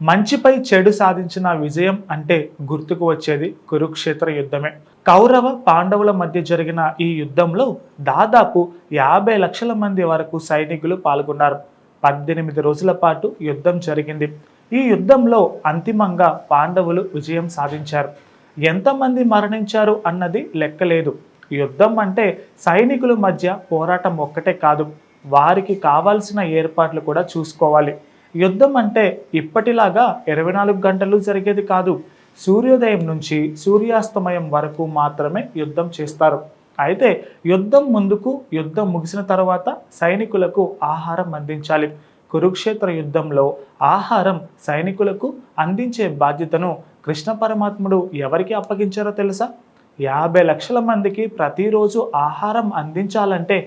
మంచిపై చెడు సాధించిన విజయం అంటే గుర్తుకు వచ్చేది కురుక్షేత్ర యుద్ధమే. కౌరవ పాండవుల మధ్య జరిగిన ఈ యుద్ధంలో దాదాపు యాభై లక్షల మంది వరకు సైనికులు పాల్గొన్నారు. పద్దెనిమిది రోజుల పాటు యుద్ధం జరిగింది. ఈ యుద్ధంలో అంతిమంగా పాండవులు విజయం సాధించారు. ఎంతమంది మరణించారు అన్నది లెక్కలేదు. యుద్ధం అంటే సైనికుల మధ్య పోరాటం ఒక్కటే కాదు. వారికి కావాల్సిన ఏర్పాట్లు కూడా చూసుకోవాలి. యుద్ధం అంటే ఇప్పటిలాగా ఇరవై నాలుగు గంటలు జరిగేది కాదు. సూర్యోదయం నుంచి సూర్యాస్తమయం వరకు మాత్రమే యుద్ధం చేస్తారు. అయితే యుద్ధం ముందుకు యుద్ధం ముగిసిన తర్వాత సైనికులకు ఆహారం అందించాలి. కురుక్షేత్ర యుద్ధంలో ఆహారం సైనికులకు అందించే బాధ్యతను కృష్ణ పరమాత్ముడు ఎవరికి అప్పగించారో తెలుసా? యాభై లక్షల మందికి ప్రతిరోజు ఆహారం అందించాలంటే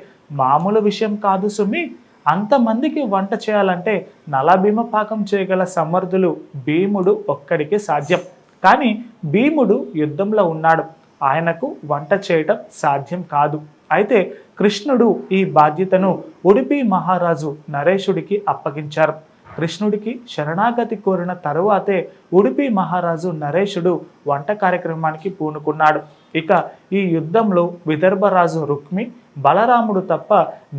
మామూలు విషయం కాదు సుమి. అంతమందికి వంట చేయాలంటే నలభీమ పాకం చేయగల సమర్థులు భీముడు ఒక్కడికి సాధ్యం. కానీ భీముడు యుద్ధంలో ఉన్నాడు. ఆయనకు వంట చేయటం సాధ్యం కాదు. అయితే కృష్ణుడు ఈ బాధ్యతను ఉడిపి మహారాజు నరేషుడికి అప్పగించారు. కృష్ణుడికి శరణాగతి కోరిన తరువాతే ఉడిపి మహారాజు నరేషుడు వంట కార్యక్రమానికి పూనుకున్నాడు. ఇక ఈ యుద్ధంలో విదర్భరాజు రుక్మి బలరాముడు తప్ప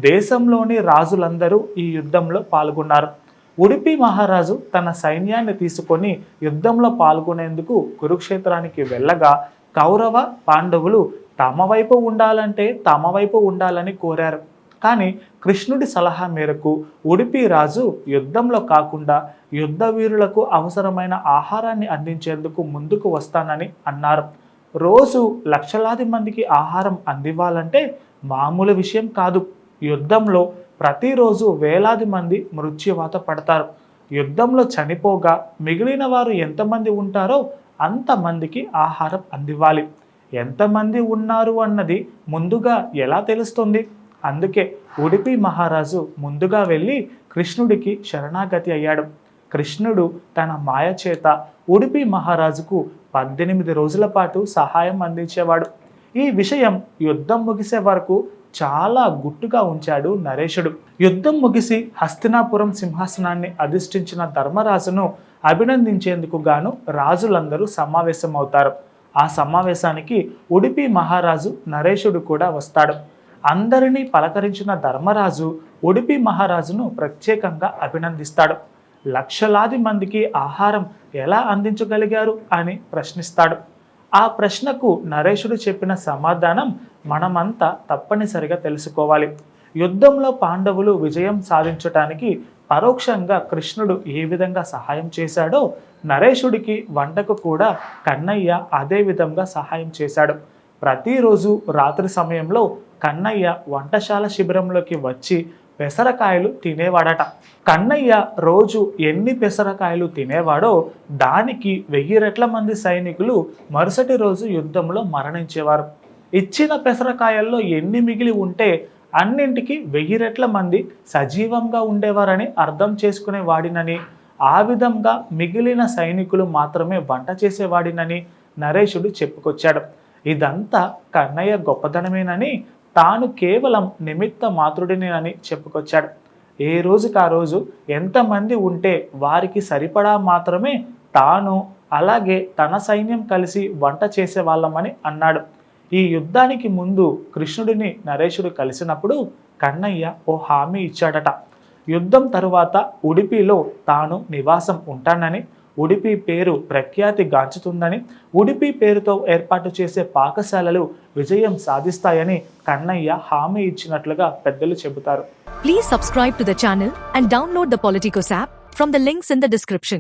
దేశంలోని రాజులందరూ ఈ యుద్ధంలో పాల్గొన్నారు. ఉడిపి మహారాజు తన సైన్యాన్ని తీసుకొని యుద్ధంలో పాల్గొనేందుకు కురుక్షేత్రానికి వెళ్ళగా కౌరవ పాండవులు తమ వైపు ఉండాలంటే తమ వైపు ఉండాలని కోరారు. కానీ కృష్ణుడి సలహా మేరకు ఉడిపి రాజు యుద్ధంలో కాకుండా యుద్ధ వీరులకు అవసరమైన ఆహారాన్ని అందించేందుకు ముందుకు వస్తానని అన్నారు. రోజు లక్షలాది మందికి ఆహారం అందివ్వాలంటే మామూలు విషయం కాదు. యుద్ధంలో ప్రతిరోజు వేలాది మంది మృత్యువాత పడతారు. యుద్ధంలో చనిపోగా మిగిలిన వారు ఎంతమంది ఉంటారో అంతమందికి ఆహారం అందివ్వాలి. ఎంతమంది ఉన్నారు అన్నది ముందుగా ఎలా తెలుస్తుంది? అందుకే ఉడిపి మహారాజు ముందుగా వెళ్ళి కృష్ణుడికి శరణాగతి అయ్యాడు. కృష్ణుడు తన మాయ చేత ఉడిపి మహారాజుకు పద్దెనిమిది రోజుల పాటు సహాయం అందించేవాడు. ఈ విషయం యుద్ధం ముగిసే వరకు చాలా గుట్టుగా ఉంచాడు నరేషుడు యుద్ధం ముగిసి హస్తినాపురం సింహాసనాన్ని అధిష్ఠించిన ధర్మరాజును అభినందించేందుకు గాను రాజులందరూ సమావేశమవుతారు. ఆ సమావేశానికి ఉడిపి మహారాజు నరేషుడు కూడా వస్తాడు. అందరినీ పలకరించిన ధర్మరాజు ఉడిపి మహారాజును ప్రత్యేకంగా అభినందిస్తాడు. లక్షలాది మందికి ఆహారం ఎలా అందించగలిగారు అని ప్రశ్నిస్తాడు. ఆ ప్రశ్నకు నరేషుడు చెప్పిన సమాధానం మనమంతా తప్పనిసరిగా తెలుసుకోవాలి. యుద్ధంలో పాండవులు విజయం సాధించటానికి పరోక్షంగా కృష్ణుడు ఏ విధంగా సహాయం చేశాడో నరేషుడికి వంటకు కూడా కన్నయ్య అదే విధంగా సహాయం చేశాడు. ప్రతిరోజు రాత్రి సమయంలో కన్నయ్య వంటశాల శిబిరంలోకి వచ్చి పెసరకాయలు తినేవాడట. కన్నయ్య రోజు ఎన్ని పెసరకాయలు తినేవాడో దానికి వెయ్యి రెట్ల మంది సైనికులు మరుసటి రోజు యుద్ధంలో మరణించేవారు. ఇచ్చిన పెసరకాయల్లో ఎన్ని మిగిలి ఉంటే అన్నింటికి వెయ్యి రెట్ల మంది సజీవంగా ఉండేవారని అర్థం చేసుకునేవాడినని ఆ విధంగా మిగిలిన సైనికులు మాత్రమే వంట చేసేవాడినని నరేషుడు చెప్పుకొచ్చాడు. ఇదంతా కన్నయ్య గొప్పతనమేనని తాను కేవలం నిమిత్త మాతృడిని అని చెప్పుకొచ్చాడు. ఏ రోజుకి ఆ రోజు ఎంతమంది ఉంటే వారికి సరిపడా మాత్రమే తాను అలాగే తన సైన్యం కలిసి వంట చేసేవాళ్ళమని అన్నాడు. ఈ యుద్ధానికి ముందు కృష్ణుడిని నరేషుడు కలిసినప్పుడు కన్నయ్య ఓ హామీ ఇచ్చాడట. యుద్ధం తరువాత ఉడిపిలో తాను నివాసం ఉంటానని ఉడిపి పేరు ప్రఖ్యాతి గాంచుతుందని ఉడిపి పేరుతో ఏర్పాటు చేసే పాకశాలలు విజయం సాధిస్తాయని కన్నయ్య హామీ ఇచ్చినట్లుగా పెద్దలు చెబుతారు. Please subscribe to the and download the politicos app from links in description